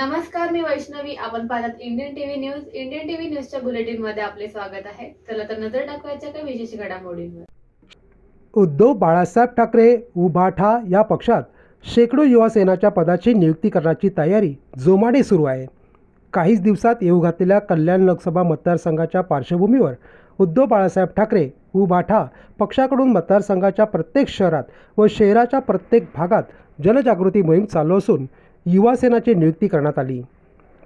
नमस्कार मी वैष्णवी. आपण पाहतात Indian TV news Indian TV न्यूजच्या बुलेटिनमध्ये आपले स्वागत आहे. चला तर नजर टाकवायच्या काही विशेष घडामोडींवर. उद्धव बाळासाहेब ठाकरे उभाठा या पक्षात शेकडो युवा सेनाच्या पदाची नियुक्ती करण्याची तयारी जोमाने सुरू आहे. काहीच दिवसात येऊ घातलेल्या कल्याण लोकसभा मतदारसंघाच्या पार्श्वभूमीवर उद्धव बाळासाहेब ठाकरे उभाठा पक्षाकडून मतदारसंघाच्या प्रत्येक शहरात व शहराच्या प्रत्येक भागात जनजागृती मोहीम चालू असून युवासेनाची नियुक्ती करण्यात आली.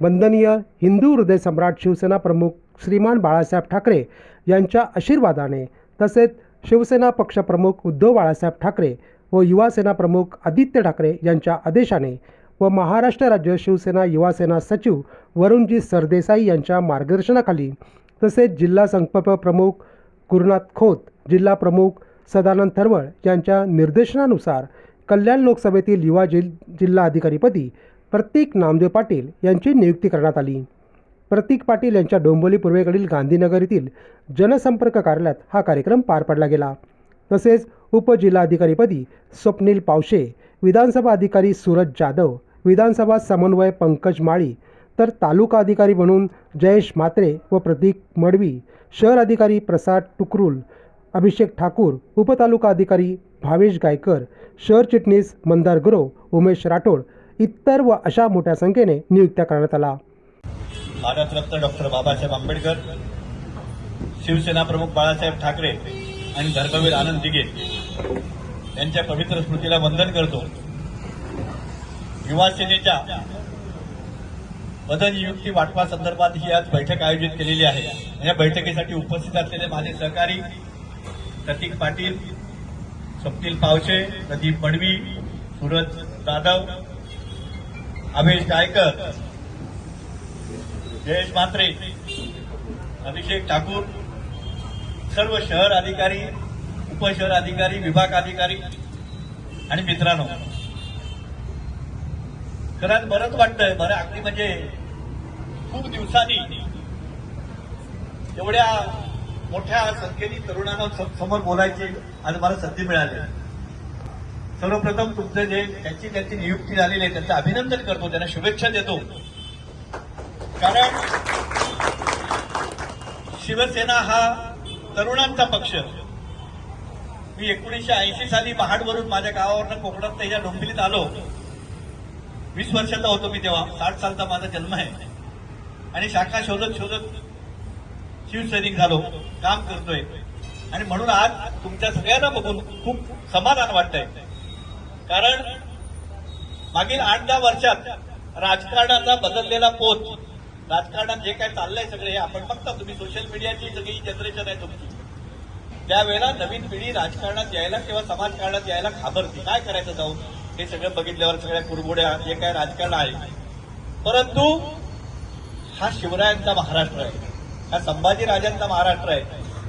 वंदनीय हिंदू हृदय सम्राट शिवसेना प्रमुख श्रीमान बाळासाहेब ठाकरे यांच्या आशीर्वादाने तसेच शिवसेना पक्षप्रमुख उद्धव बाळासाहेब ठाकरे व युवासेना प्रमुख आदित्य ठाकरे यांच्या आदेशाने व महाराष्ट्र राज्य शिवसेना युवासेना सचिव वरुणजी सरदेसाई यांच्या मार्गदर्शनाखाली तसेच जिल्हा संपर्क प्रमुख गुरुनाथ खोत जिल्हा प्रमुख सदानंद थरवळ यांच्या निर्देशनानुसार कल्याण लोकसभेतील युवा जिल जिल्हा अधिकारीपदी प्रतीक नामदेव पाटील यांची नियुक्ती करण्यात आली. प्रतीक पाटील यांच्या डोंबोली पूर्वेकडील गांधीनगर येथील जनसंपर्क कार्यालयात हा कार्यक्रम पार पडला गेला. तसेच उपजिल्हाधिकारीपदी स्वप्नील पावशे विधानसभा अधिकारी सूरज जाधव विधानसभा समन्वय पंकज माळी तर तालुका अधिकारी म्हणून जयेश म्हात्रे व प्रतीक मडवी शहर अधिकारी प्रसाद टुकरुल अभिषेक ठाकूर उपतालुका अधिकारी भावेश गायकर सरचिटणीस मंदार गुरव उमेश राठोड इतर व अशा मोठ्या संख्येने नियुक्त्या करण्यात आला. भारतरत्न डॉक्टर बाबासाहेब आंबेडकर शिवसेना प्रमुख बाळासाहेब ठाकरे आणि धर्मवीर आनंद दिगे यांच्या पवित्र स्मृतीला वंदन करतो. युवा सेनेच्या नियुक्ती वाटपा संदर्भात ही आज बैठक आयोजित केलेली आहे. या बैठकीसाठी उपस्थित असलेले माझे सहकारी प्रतीक पाटील स्वप्नील पावशे प्रदीप पडवी सूरज जाधव अभिष गायकर जयेश म्हात्रे अभिषेक ठाकूर सर्व शहर अधिकारी उपशहर अधिकारी विभाग अधिकारी आणि मित्रांनो. खरंच बरंच वाटतंय बरं अगदी म्हणजे खूप दिवसांनी एवढ्या मोठ्या संख्येने तरुणांना समोर बोलायची आज मला संधी मिळाली. सर्वप्रथम तुमचे जे त्यांची त्यांची नियुक्ती झालेली आहे त्यांचं अभिनंदन करतो त्यांना शुभेच्छा देतो. कारण शिवसेना हा तरुणांचा पक्ष. मी एकोणीसशे ऐंशी साली महाडवरून माझ्या गावावरनं कोकणात या डोंबिलीत आलो. वीस वर्षाचा होतो मी तेव्हा साठ सालचा माझा जन्म आहे. आणि शाखा शोधत शोधत शिवसैनिक झालो काम करतोय. आणि म्हणून आज तुमच्या सगळ्यांना बघून खूप समाधान वाटतंय. कारण मागील आठ दहा वर्षात राजकारणाचा बदललेला पोत राजकारणात जे काय चाललंय सगळे हे आपण बघता. तुम्ही सोशल मीडियाची सगळी जनरेशन आहे तुमची. त्यावेळेला नवीन पिढी राजकारणात यायला किंवा समाजकारणात यायला घाबरते. काय करायचं जाऊन? हे सगळं बघितल्यावर सगळ्या कुरबुड्या जे काय राजकारण आहे. परंतु हा शिवरायांचा महाराष्ट्र आहे. हा संभाजी राजांचा महाराष्ट्र आहे.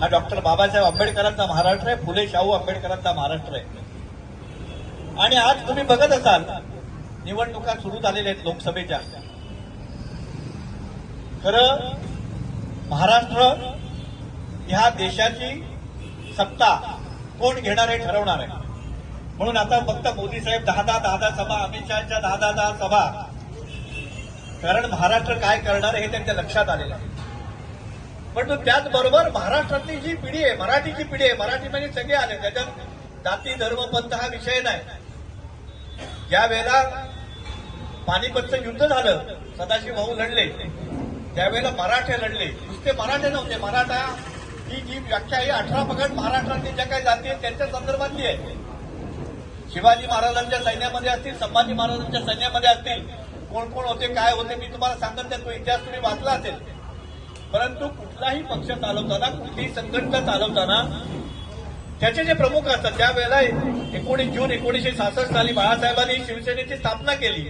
हा डॉक्टर बाबासाहेब आंबेडकरांचा महाराष्ट्र आहे. फुले शाहू आंबेडकरांचा महाराष्ट्र आहे. आणि आज तुम्ही बघत असाल निवडणुका सुरू झालेल्या आहेत लोकसभेच्या. खरं महाराष्ट्र ह्या देशाची सत्ता कोण घेणार आहे ठरवणार आहे. म्हणून आता फक्त मोदी साहेब दहा दहा दहा दहा सभा अमित शहाच्या दहा दहा दहा सभा. कारण महाराष्ट्र काय करणार आहे हे त्यांच्या लक्षात आलेलं आहे. पण त्याचबरोबर महाराष्ट्रातली जी पिढी आहे मराठीची पिढी आहे मराठी म्हणजे सगळे आले त्याच्यात जाती धर्म पंथ हा विषय नाही. ज्या वेळेला पानिपतचं युद्ध झालं सदाशिव भाऊ लढले त्यावेळेला मराठे लढले. नुसते मराठे नव्हते मराठा ही जी व्याख्या आहे अठरा पगड महाराष्ट्रातली ज्या काही जाती आहेत त्यांच्या संदर्भातली आहे. शिवाजी महाराजांच्या सैन्यामध्ये असतील संभाजी महाराजांच्या सैन्यामध्ये असतील कोण कोण होते काय होते मी तुम्हाला सांगत नाही तो इतिहास तुम्ही वाचला असेल. परंतु कुठलाही पक्ष चालवताना कुठलीही संघटना चालवताना त्याचे जे प्रमुख असतात त्यावेळेला एकोणीस जून एकोणीसशे सहासष्ट साली बाळासाहेबांनी शिवसेनेची स्थापना केली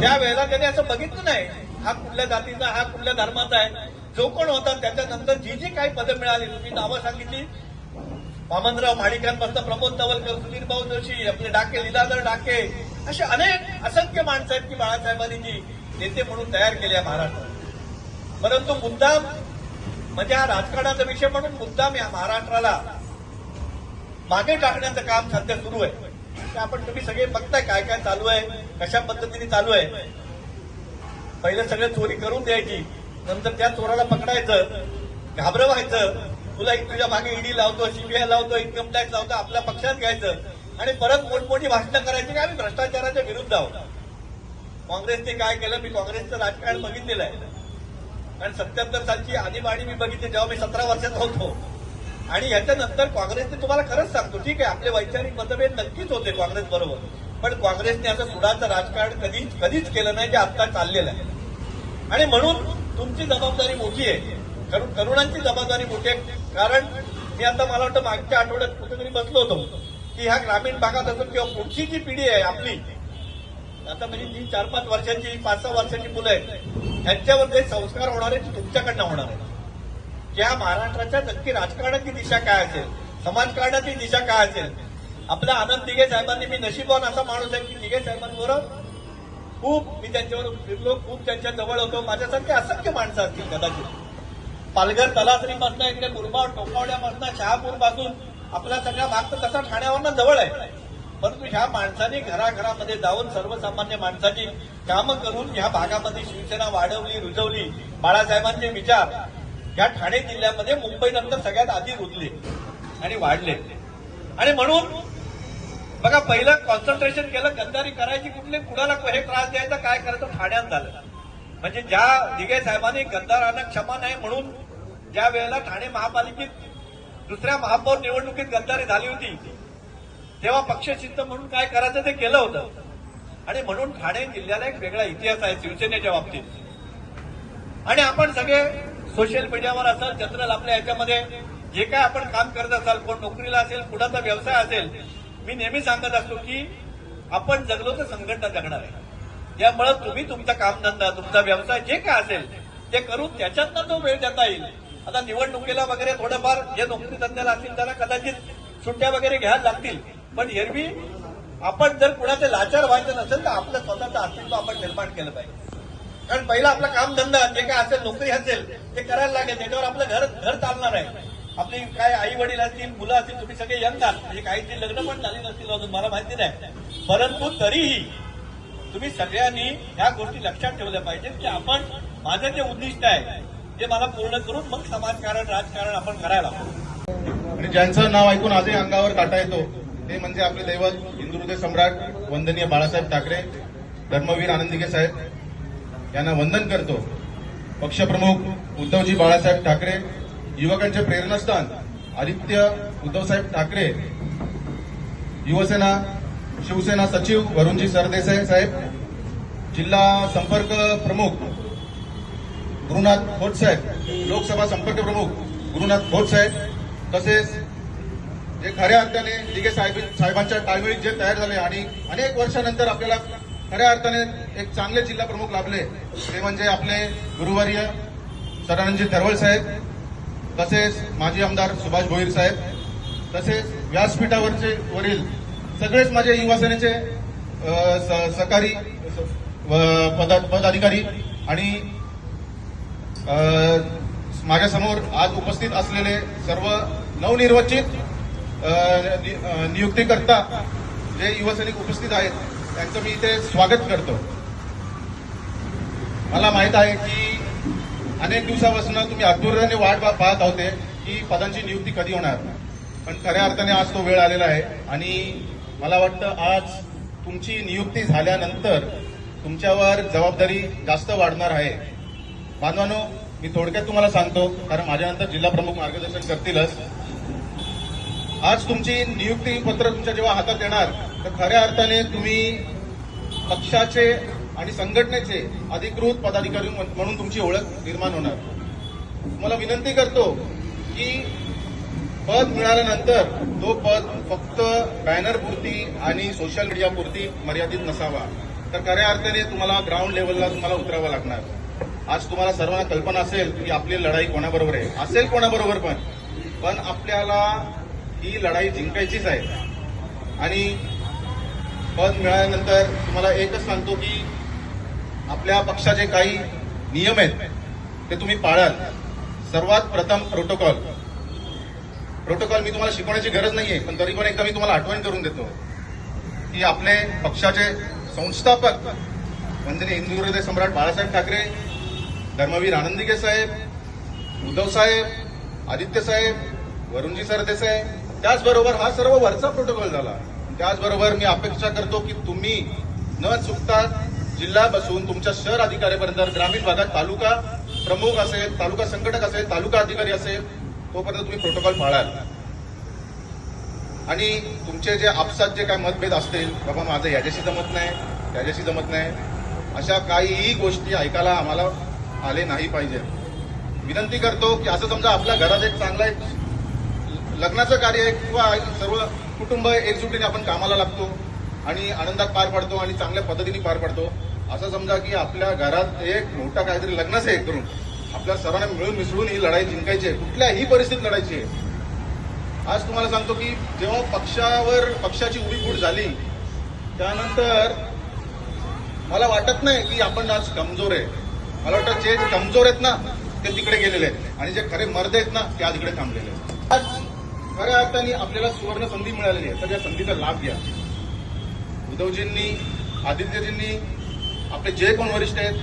त्यावेळेला त्यांनी असं बघितलं नाही हा कुठल्या जातीचा हा कुठल्या धर्माचा आहे. जो कोण होता त्याच्यानंतर जी जी काही पदं मिळाली तुम्ही नावं सांगितली. वामनराव माडिकांपासून प्रमोद तवलकर सुधीर भाऊ जोशी आपले डाके लीलाधर डाके असे अनेक असंख्य माणसं आहेत की बाळासाहेबांनी जी नेते म्हणून तयार केले महाराष्ट्रात. परंतु मुद्दाम म्हणजे हा राजकारणाचा विषय म्हणून मुद्दाम या महाराष्ट्राला मागे टाकण्याचं काम सध्या सुरू आहे. आपण तुम्ही सगळे बघताय काय काय चालू आहे कशा पद्धतीने चालू आहे. पहिलं सगळं चोरी करून द्यायची नंतर त्या चोराला पकडायचं घाबरवायचं. तुला एक तुझ्या मागे ईडी लावतो सीबीआय लावतो इन्कम टॅक्स लावतो आपल्या पक्षात घ्यायचं. आणि परत मोठमोठी भाषणं करायची की आम्ही भ्रष्टाचाराच्या विरुद्ध आहोत. काँग्रेसने काय केलं? मी काँग्रेसचं राजकारण बघितलेलं आहे. कारण सत्याहत्तर सालची आणीबाणी मी बघितली जेव्हा मी सतरा वर्षाचा होतो. आणि याच्यानंतर काँग्रेसने तुम्हाला खरंच सांगतो ठीक आहे आपले वैचारिक मतभेद नक्कीच होते काँग्रेस बरोबर. पण काँग्रेसने असं सुडाचं राजकारण कधीच कधीच केलं नाही जे आता चाललेलं आहे. आणि म्हणून तुमची जबाबदारी मोठी आहे. कारण तरुणांची जबाबदारी मोठी आहे. कारण मी आता मला वाटतं मागच्या आठवड्यात कुठेतरी बसलो होतो की ह्या ग्रामीण भागात असो किंवा पुढची जी पिढी आहे आपली आता म्हणजे जी चार पाच वर्षांची पाच सहा वर्षांची मुलं आहेत. त्यांच्यावर जे संस्कार होणार आहेत ते तुमच्याकडनं होणार आहे या महाराष्ट्राच्या नक्की राजकारणाची दिशा काय असेल समाजकारणाची दिशा काय असेल आपल्या आनंद दिघे साहेबांनी मी नशीबवान असा माणूस आहे की दिघे साहेबांवर. खूप मी त्यांच्यावर फिरलो खूप त्यांच्या जवळ होतो. माझ्यासारखे असंख्य माणसं असतील कदाचित. पालघर तलासरीपासून इकडे मुरबाड टोकावड्यापासून शहापूरपासून आपला सगळा भाग तर तसा ठाण्यावरनं जवळ आहे. परंतु ह्या माणसाने घराघरामध्ये जाऊन सर्वसामान्य माणसाची कामं करून ह्या भागामध्ये शिवसेना वाढवली रुजवली. बाळासाहेबांचे विचार ह्या ठाणे जिल्ह्यामध्ये मुंबईनंतर सगळ्यात आधी रुजले आणि वाढले. आणि म्हणून बघा पहिलं कॉन्सन्ट्रेशन केलं गद्दारी करायची कुठले कुणाला हे त्रास द्यायचा काय करायचं ठाण्यात झालं. म्हणजे ज्या दिघे साहेबांनी गद्दारांना क्षमा नाही म्हणून ज्या वेळेला ठाणे महापालिकेत दुसऱ्या महापौर निवडणुकीत गद्दारी झाली होती तेव्हा पक्षचिंत म्हणून काय करायचं ते केलं होतं. आणि म्हणून ठाणे जिल्ह्याला एक वेगळा इतिहास आहे शिवसेनेच्या बाबतीत. आणि आपण सगळे सोशल मीडियावर असाल जनरल आपल्या याच्यामध्ये जे काय आपण काम करत असाल कोण नोकरीला असेल कुणाचा व्यवसाय असेल मी नेहमी सांगत असतो की आपण जगलो तर संघटना जगणार आहे. त्यामुळे तुम्ही तुमचा कामधंदा तुमचा व्यवसाय जे काय असेल ते करून त्याच्यातनं तो वेळ देता येईल. आता निवडणुकीला वगैरे थोडंफार जे नोकरी धंद्याला असतील त्यांना कदाचित सुट्ट्या वगैरे घ्यायला लागतील. पण एरवी आपण जर कुणाचे लाचार व्हायचं नसेल तर आपलं स्वतःचं अस्तित्व आपण निर्माण केलं पाहिजे. कारण पहिला आपला कामधंदा जे काय असेल नोकरी असेल ते करायला लागेल. त्याच्यावर आपलं घर घर चालणार आहे. आपली काय आई वडील असतील मुलं असतील तुम्ही सगळे यंग आहात. म्हणजे काहीतरी लग्न पण झाली नसतील अजून मला माहिती नाही. परंतु तरीही तुम्ही सगळ्यांनी ह्या गोष्टी लक्षात ठेवल्या पाहिजेत की आपण माझं जे उद्दिष्ट आहे ते मला पूर्ण करून मग समाजकारण राजकारण आपण करायला आणि ज्यांचं नाव ऐकून आजही अंगावर काटा येतो ते म्हणजे आपले दैवत हिंदुहृदय सम्राट वंदनीय बाळासाहेब ठाकरे धर्मवीर आनंदिके साहेब. यांना वंदन करतो. पक्षप्रमुख उद्धवजी बाळासाहेब ठाकरे युवकांचे प्रेरणास्थान आदित्य उद्धवसाहेब ठाकरे युवसेना शिवसेना सचिव वरुणजी सरदेसाई साहेब जिल्हा संपर्क प्रमुख गुरुनाथ खोत साहेब लोकसभा संपर्क प्रमुख गुरुनाथ खोत साहेब तसेच जे खऱ्या अर्थाने दिघे साहेब साहेबांच्या टाळवेळीत जे तयार झाले आणि अनेक वर्षानंतर आपल्याला खऱ्या अर्थाने एक चांगले जिल्हा प्रमुख लाभले ते म्हणजे आपले गुरुवर्य सदानंदजी थरवळ साहेब तसेच माजी आमदार सुभाष भोईर साहेब तसेच व्यासपीठावरचे वरील सगळेच माझे युवा सेनेचे स- सहकारी पदाधिकारी आणि माझ्यासमोर आज उपस्थित असलेले सर्व नवनिर्वचित नियुक्तीकर्ता जे युवसैनिक उपस्थित आहेत त्यांचं मी इथे स्वागत करतो. मला माहीत आहे की अनेक दिवसापासून तुम्ही आतुर्याने वाट पा- पाहत होते की पदांची नियुक्ती कधी होणार. पण खऱ्या अर्थाने आज तो वेळ आलेला आहे आणि मला वाटतं आज तुमची नियुक्ती झाल्यानंतर तुमच्यावर जबाबदारी जास्त वाढणार आहे. बांधवानो मी थोडक्यात तुम्हाला सांगतो कारण माझ्यानंतर जिल्हा प्रमुख मार्गदर्शन करतीलच. आज तुमची नियुक्ती पत्र तुमच्या जेव्हा हातात येणार तर खऱ्या अर्थाने तुम्ही पक्षाचे आणि संघटनेचे अधिकृत पदाधिकारी म्हणून तुमची ओळख निर्माण होणार. तुम्हाला विनंती करतो की पद मिळाल्यानंतर तो पद फक्त बॅनरपुरती आणि सोशल मीडियापुरती मर्यादित नसावा. तर खऱ्या अर्थाने तुम्हाला ग्राउंड लेवलला तुम्हाला उतरावं लागणार. आज तुम्हाला सर्वांना कल्पना असेल की आपली लढाई कोणाबरोबर आहे. असेल कोणाबरोबर पण. पण आपल्याला ही लढाई जिंकायचीच आहे. आणि पद मिळाल्यानंतर तुम्हाला एकच सांगतो की आपल्या पक्षाचे काही नियम आहेत ते तुम्ही पाळाल. सर्वात प्रथम प्रोटोकॉल प्रोटोकॉल मी तुम्हाला शिकवण्याची गरज नाहीये पण तरी पण एकदा मी तुम्हाला आठवण करून देतो की आपले पक्षाचे संस्थापक म्हणजे हिंदू हृदय सम्राट बाळासाहेब ठाकरे धर्मवीर आनंदिके साहेब उद्धव साहेब आदित्य साहेब वरुणजी सरदेसाहेब त्याचबरोबर हा सर्व वरचा प्रोटोकॉल झाला. त्याचबरोबर मी अपेक्षा करतो की तुम्ही न चुकता जिल्हा बसून तुमच्या शहर अधिकाऱ्यापर्यंत ग्रामीण भागात तालुका प्रमुख असेल तालुका संघटक असेल तालुका अधिकारी असेल तोपर्यंत तुम्ही प्रोटोकॉल पाळाल. आणि तुमचे जे आपसात जे काही मतभेद असतील बाबा माझं याच्याशी जमत नाही त्याच्याशी जमत नाही अशा काहीही गोष्टी ऐकायला आम्हाला आले नाही पाहिजे. विनंती करतो की असं समजा आपल्या घरात एक चांगला एक लग्नाचं कार्य आहे किंवा सर्व कुटुंब एकजुटीने आपण कामाला लागतो आणि आनंदात पार पडतो आणि चांगल्या पद्धतीने पार पडतो. असं समजा की आपल्या घरात एक मोठा काहीतरी लग्नच आहे करून आपल्या सर्वांना मिळून मिसळून ही लढाई जिंकायची आहे. कुठल्याही परिस्थितीत लढायची आहे. आज तुम्हाला सांगतो की जेव्हा पक्षावर पक्षाची उभी फूट झाली त्यानंतर मला वाटत नाही की आपण आज कमजोर आहे. मला वाटतं जे कमजोर आहेत ना ते तिकडे गेलेले आहेत. आणि जे खरे मर्द आहेत ना ते आज इकडे थांबलेले आहेत. आज खऱ्या अर्थाने आपल्याला सुवर्ण संधी मिळालेली आहे. तर त्या संधीचा लाभ घ्या. उद्धवजींनी आदित्यजींनी आपले जे कोण वरिष्ठ आहेत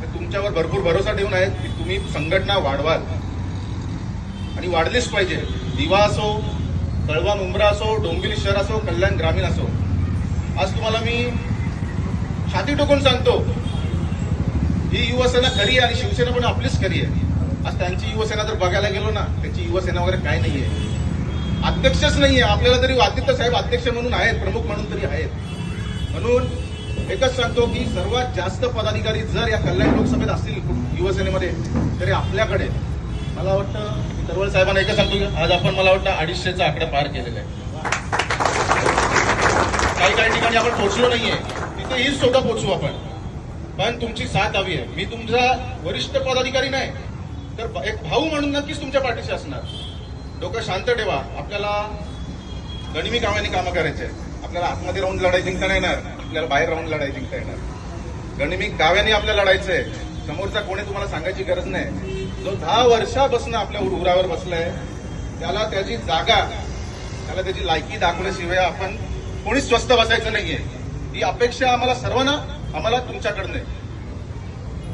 ते तुमच्यावर भरपूर भरोसा ठेवून आहेत की तुम्ही संघटना वाढवाल. आणि वाढलीच पाहिजे. दिवा असो कळवा मुंब्रा असो डोंबिवली शहर असो कल्याण ग्रामीण असो. आज तुम्हाला मी छाती टोकून सांगतो ही युवसेना खरी आहे आणि शिवसेना पण आपलीच खरी आहे. आज त्यांची युवसेना जर बघायला गेलो ना त्यांची युवसेना वगैरे काय आहे अध्यक्षच नाहीये. आपल्याला तरी आदित्य साहेब अध्यक्ष म्हणून आहेत प्रमुख म्हणून तरी आहेत. म्हणून एकच सांगतो की सर्वात जास्त पदाधिकारी जर या कल्याण लोकसभेत असतील युवसेनेमध्ये तरी आपल्याकडे मला वाटतं तरवळ साहेबांना एकच सांगतो आज आपण मला वाटतं अडीचशेचा आकडा पार केलेला आहे. काही काही ठिकाणी आपण पोहोचलो नाहीये. तिथेही स्वतः पोहोचू आपण. पण तुमची साथ हवी आहे. मी तुमचा वरिष्ठ पदाधिकारी नाही तर एक भाऊ म्हणून नक्कीच तुमच्या पाठीशी असणार. डोकं शांत ठेवा. आपल्याला गणिमी कामाने कामं करायचे आपल्याला आतमध्ये राहून लढाई जिंकता नाही येणार. आपल्याला बाहेर राहून लढाई जिंकता येणार. गणिमी काव्याने आपल्याला लढायचं आहे समोरचा कोणी तुम्हाला सांगायची गरज नाही. जो दहा वर्षापासून आपल्या उरावर बसलाय त्याला त्याची जागा त्याला त्याची लायकी दाखवल्याशिवाय आपण कोणीच स्वस्त बसायचं नाहीये. ही अपेक्षा आम्हाला सर्वांना आम्हाला तुमच्याकडनं आहे.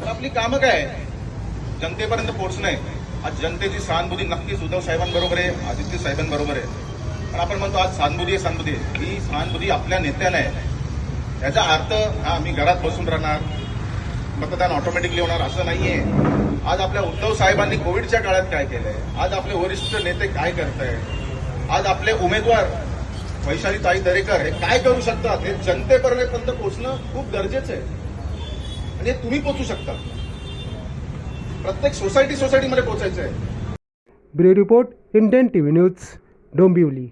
तर आपली कामं काय? आहे? जनतेपर्यंत पोहोचणं आहे. आज जनतेची सहानुभूती नक्कीच उद्धव साहेबांबरोबर आहे आदित्य साहेबांबरोबर आहे. पण आपण म्हणतो आज सहानुभूती आहे सहानुभूती ही सहानुभूती आपल्या नेत्याला आहे. याचा अर्थ हा आम्ही घरात बसून राहणार मतदान ऑटोमॅटिकली होणार असं नाहीये. आज आपल्या उद्धव साहेबांनी कोविडच्या काळात काय केलंय? आज आपले वरिष्ठ नेते काय करतायत? आज आपले उमेदवार वैशाली ताई दरेकर हे काय करू शकतात? हे जनतेपर्यंत पोहोचणं खूप गरजेचं आहे. आणि हे तुम्ही पोचू शकता. प्रत्येक सोसायटी सोसायटीमध्ये पोहोचायचं आहे. Report Indian T V news Dombivli.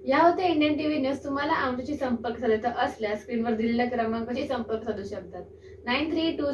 या होते इंडियन टीव्ही न्यूज. तुम्हाला आमच्याशी संपर्क साधायचा असल्यास स्क्रीनवर दिलेल्या क्रमांकाशी संपर्क साधू शकतात. Nine three to